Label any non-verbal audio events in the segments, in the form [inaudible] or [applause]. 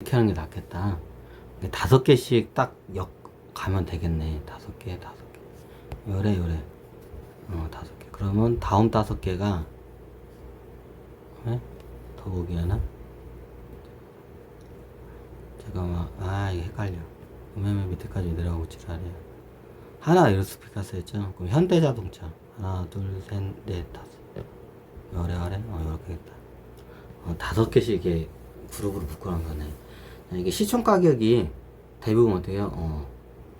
이렇게 하는 게 낫겠다. 이게 다섯 개씩 딱 역 가면 되겠네. 다섯 개, 다섯 개. 요래, 요래. 어, 다섯 개. 그러면 다음 다섯 개가, 네? 더 보기 하나? 잠깐만. 아, 이게 헷갈려. 맨 밑에까지 내려가고 지랄이야. 하나 에어스피카스 했죠? 그럼 현대자동차. 하나, 둘, 셋, 넷, 다섯. 요래, 요래? 어, 요렇게 겠다 어, 다섯 개씩 이렇게 그룹으로 묶어놓은 거네. 이게 시총 가격이 대부분 해요? 어,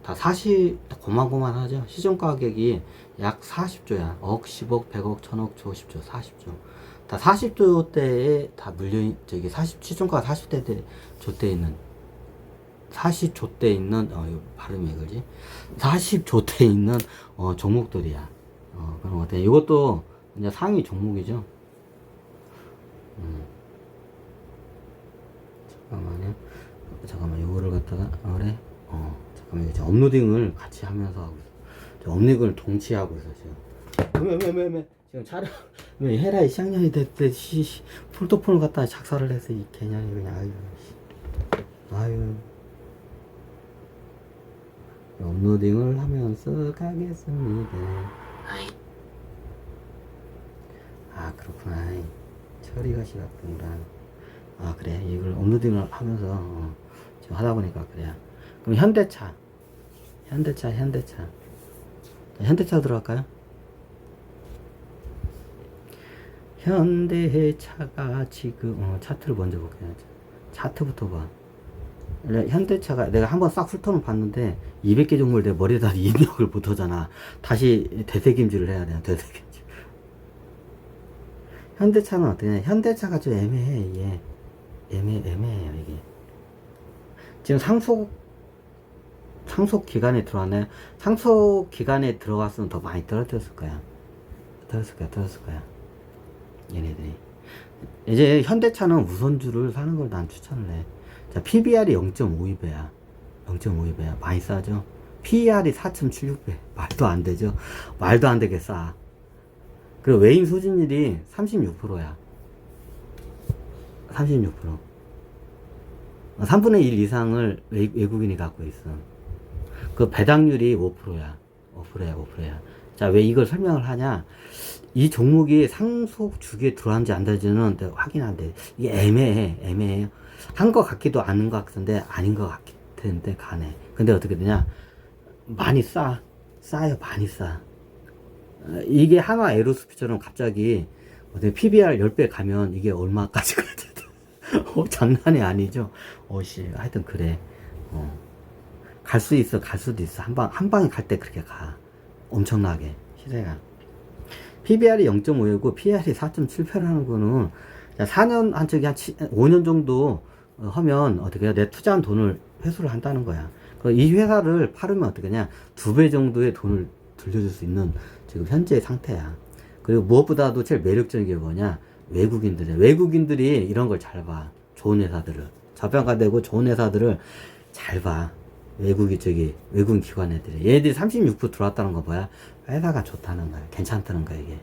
다 40, 고만고만하죠? 시총 가격이 약 40조야. 억, 10억, 100억, 1000억, 조, 10조, 40조. 다 40조 대에 다 물려, 저기 40, 시총가가 40대 대, 조대 있는, 40조 대 있는, 어, 발음이 그지? 40조 대 있는, 어, 종목들이야. 어, 그런 것 같아. 이것도 이제 상위 종목이죠. 음. 잠깐만요. 잠깐만, 요거를 갖다가, 아, 그래? 어, 잠깐만, 이제 업로딩을 같이 하면서 하고 있어. 저 업로딩을 동시에 하고 있어, 지금. 왜, 왜, 왜, 왜? 지금 촬영, [laughs] 왜 헤라이 쌍년이 됐대, 씨, 씨. 폴더폰을 갖다가 작사를 해서, 이 개년이 그냥, 아유, 씨. 아유. 업로딩을 하면서 가겠습니다. 아, 그렇구나. 처리가 심했구나. 아 그래? 이걸 업로딩을 하면서 어, 지금 하다 보니까 그래 그럼 현대차. 현대차 현대차. 자, 현대차 들어갈까요? 현대차가 지금 어, 차트를 먼저 볼게요. 차트부터 봐. 현대차가 내가 한번 싹 훑어는 봤는데 200개 종목을 내 머리에다 [laughs] 입력을 못하잖아. 다시 되새김질을 해야 돼 되새김질. 현대차는 어떠냐 현대차가 좀 애매해 이게 애매, 애매해요, 이게. 지금 상속, 상속 기간에 들어왔나요? 상속 기간에 들어갔으면 더 많이 떨어졌을 거야. 떨어졌을 거야, 떨어졌을 거야. 얘네들이. 이제 현대차는 우선주를 사는 걸 난 추천을 해. 자, PBR이 0.52배야. 0.52배야. 많이 싸죠? PER이 4.76배. 말도 안 되죠? 말도 안 되게 싸. 그리고 외인 소진율이 36%야. 36%. 3분의 1 이상을 외, 외국인이 갖고 있어. 그 배당률이 5%야. 5%야, 5%야. 자, 왜 이걸 설명을 하냐? 이 종목이 상속 주기에 들어왔는지 안 들어왔는지는 내가 확인 안 돼. 이게 애매해, 애매해. 한것 같기도 않은 것 같은데, 아닌 것 같은데, 가네. 근데 어떻게 되냐? 많이 싸. 싸요, 많이 싸. 어, 이게 한화 에로스피처럼 갑자기 PBR 10배 가면 이게 얼마까지 가야 돼? 어, 장난이 아니죠. 어씨, 하여튼 그래. 어. 갈 수 있어, 갈 수도 있어. 한 방, 한 방에 갈 때 그렇게 가. 엄청나게. 시세가. PBR이 0.5이고, PR이 4.78하는 거는, 4년, 한, 저기 한 5년 정도 어, 하면, 어떻게 해? 내 투자한 돈을 회수를 한다는 거야. 그이 회사를 팔으면 어떻게 하냐. 두 배 정도의 돈을 들려줄 수 있는 지금 현재 상태야. 그리고 무엇보다도 제일 매력적인 게 뭐냐. 외국인들이 외국인들이 이런 걸 잘 봐. 좋은 회사들을 저평가되고 좋은 회사들을 잘 봐. 외국이 저기 외국인 기관 애들이 얘들이 36% 들어왔다는 거 뭐야? 회사가 좋다는 거야. 괜찮다는 거야 이게.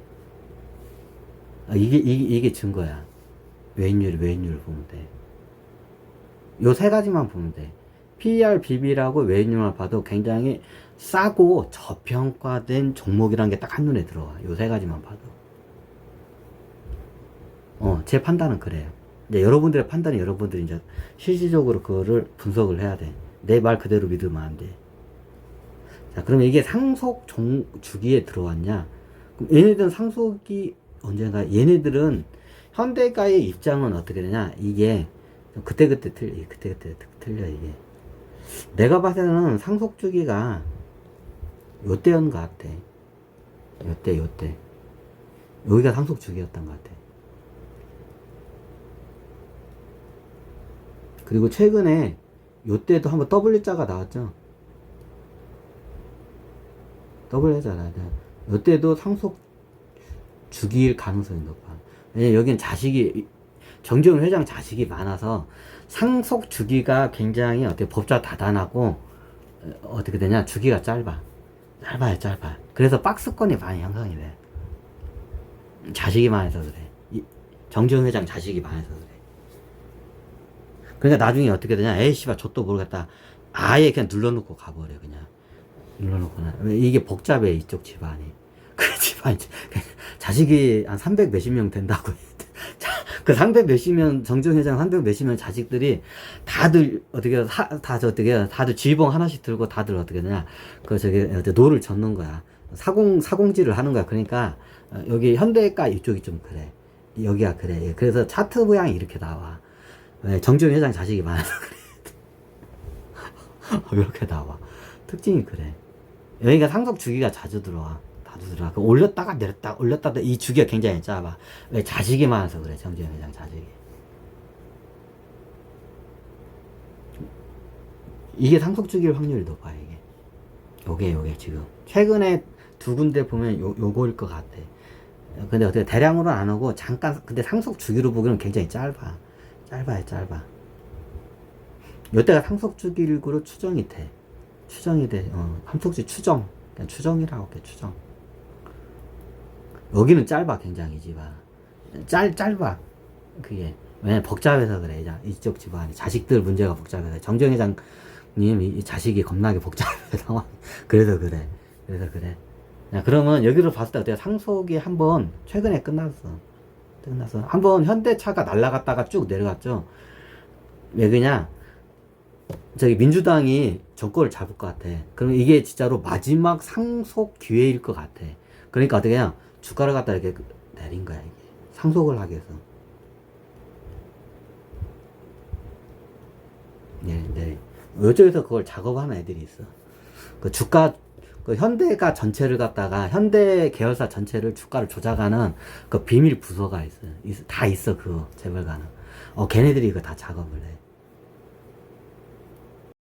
아, 이게 이게 이게 증거야. 외인율 외인율 보면 돼. 요 세 가지만 보면 돼. PER, BB라고 외인율만 봐도 굉장히 싸고 저평가된 종목이라는 게 딱 한눈에 들어와. 요 세 가지만 봐도. 어, 제 판단은 그래요. 이제 여러분들의 판단이 여러분들이 이제 실질적으로 그거를 분석을 해야 돼. 내 말 그대로 믿으면 안 돼. 자, 그러면 이게 상속 종, 주기에 들어왔냐? 그럼 얘네들은 상속이 언젠가, 얘네들은 현대가의 입장은 어떻게 되냐? 이게 그때그때 틀려, 그때그때 틀려, 이게. 내가 봤을 때는 상속 주기가 요때였는 것 같아. 요때, 요때. 여기가 상속 주기였던 것 같아. 그리고 최근에 요때도 한번 W자가 나왔죠. W자가 요때도 상속 주기일 가능성이 높아. 왜냐면 여기는 자식이 정재훈 회장 자식이 많아서 상속 주기가 굉장히 어떻게 법자 다단하고 어, 어떻게 되냐 주기가 짧아. 짧아요, 짧아. 그래서 박스권이 많이 형성이 돼. 자식이 많아서 그래. 이- 정재훈 회장 자식이 많아서 그래. 그러니까 나중에 어떻게 되냐? 에이 씨발 저도 모르겠다. 아예 그냥 눌러놓고 가버려 그냥. 눌러놓거나. 왜 이게 복잡해 이쪽 집안이. [laughs] 그 집안 자식이 한 300 몇십 명 된다고 [laughs] 그300 몇십 명 정정회장 300 몇십 명 자식들이 다들 어떻게 다저 어떻게 다들 쥐봉 하나씩 들고 다들 어떻게 되냐? 그 저기 노를 젓는 거야. 사공 사공지를 하는 거야. 그러니까 어, 여기 현대가 이쪽이 좀 그래. 여기가 그래. 예, 그래서 차트 모양이 이렇게 나와 왜 정정회장 자식이 많아서 그래. [laughs] 이렇게 나와. 특징이 그래. 여기가 상속 주기가 자주 들어와. 자주 들어와. 그 올렸다가 내렸다 올렸다가 이 주기가 굉장히 짧아. 왜 자식이 많아서 그래 정정회장 자식이. 이게 상속 주기일 확률이 높아 이게. 요게 요게 지금. 최근에 두 군데 보면 요, 요거일 것 같아. 근데 어떻게 대량으로는 안 오고 잠깐 근데 상속 주기로 보기는 굉장히 짧아 짧아요 짧아. 요때가 상속 주기로 추정이 돼. 추정이 돼. 어, 상속주 추정. 그냥 추정이라고 해 추정. 여기는 짧아 굉장히 집안. 짧 짧아 그게. 왜냐 복잡해서 그래 이쪽 집안이. 자식들 문제가 복잡해서. 정정 회장님 이, 이 자식이 겁나게 복잡해 상황 [laughs] 그래서 그래. 그래서 그래. 야, 그러면 여기로 봤을 때 어때요? 상속이 한 번 최근에 끝났어 끝났어 한번 현대차가 날라갔다가 쭉 내려갔죠. 왜 그냐? 저기 민주당이 정권을 잡을 것 같아. 그럼 이게 진짜로 마지막 상속 기회일 것 같아. 그러니까 어떻게 해요? 주가를 갖다 이렇게 내린 거야 이게. 상속을 하기 위해서. 네, 네. 이쪽에서 그걸 작업하는 애들이 있어. 그 주가, 그 현대가 전체를 갖다가, 현대 계열사 전체를 주가를 조작하는 그 비밀 부서가 있어요. 있- 다 있어, 그거, 재벌가는. 어, 걔네들이 이거 다 작업을 해.